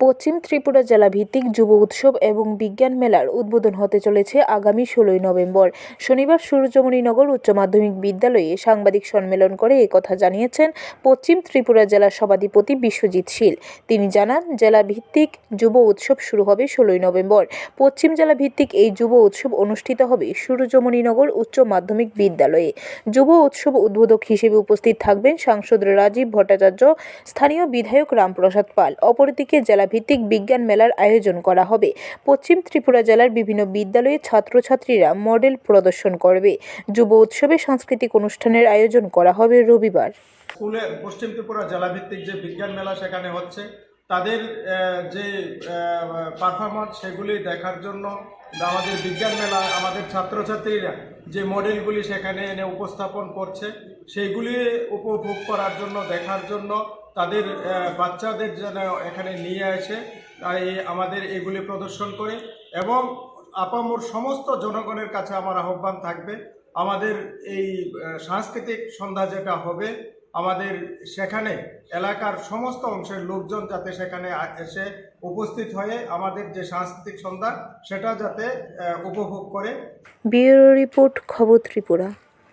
পশ্চিম ত্রিপুরা জেলা ভিত্তিক যুব উৎসব এবং বিজ্ঞান মেলার উদ্বোধন হতে চলেছে আগামী ষোলোই নভেম্বর। শনিবার সূর্যমণিনগর উচ্চ মাধ্যমিক বিদ্যালয়ে সাংবাদিক সম্মেলন করে একথা জানিয়েছেন পশ্চিম ত্রিপুরা জেলার সভাধিপতি বিশ্বজিৎ শীল। তিনি জানান জেলা ভিত্তিক যুব উৎসব শুরু হবে ষোলোই নভেম্বর। পশ্চিম জেলা ভিত্তিক এই যুব উৎসব অনুষ্ঠিত হবে সূর্যমণিনগর উচ্চ মাধ্যমিক বিদ্যালয়ে। যুব উৎসব উদ্বোধক হিসেবে উপস্থিত থাকবেন সাংসদ রাজীব ভট্টাচার্য, স্থানীয় বিধায়ক রামপ্রসাদ পাল। অপরদিকে জেলাভিত্তিক বিজ্ঞান মেলার আয়োজন করা হবে। পশ্চিম ত্রিপুরা জেলার বিভিন্ন বিদ্যালয়ে ছাত্রছাত্রীরা মডেল প্রদর্শন করবে। যুব উৎসবে সাংস্কৃতিক অনুষ্ঠানের আয়োজন করা হবে রবিবার। স্কুলে পশ্চিম ত্রিপুরা জেলা ভিত্তিক যে বিজ্ঞান মেলা সেখানে হচ্ছে, তাদের যে পারফরমেন্স সেগুলি দেখার জন্য আমাদের বিজ্ঞান মেলা, আমাদের ছাত্রছাত্রীরা যে মডেলগুলি সেখানে এনে উপস্থাপন করছে, সেইগুলি উপভোগ করার জন্য, দেখার জন্য তাদের বাচ্চাদের যেন এখানে নিয়ে আসে আমাদের এগুলি প্রদর্শন করে। এবং আপামোর সমস্ত জনগণের কাছে আমার আহ্বান থাকবে, আমাদের এই সাংস্কৃতিক সন্ধ্যা যেটা হবে, আমাদের সেখানে এলাকার সমস্ত অংশের লোকজন যাতে সেখানে এসে উপস্থিত হয়ে আমাদের যে সাংস্কৃতিক সন্ধ্যা, সেটা যাতে উপভোগ করে। ব্যুরো রিপোর্ট, খবর ত্রিপুরা।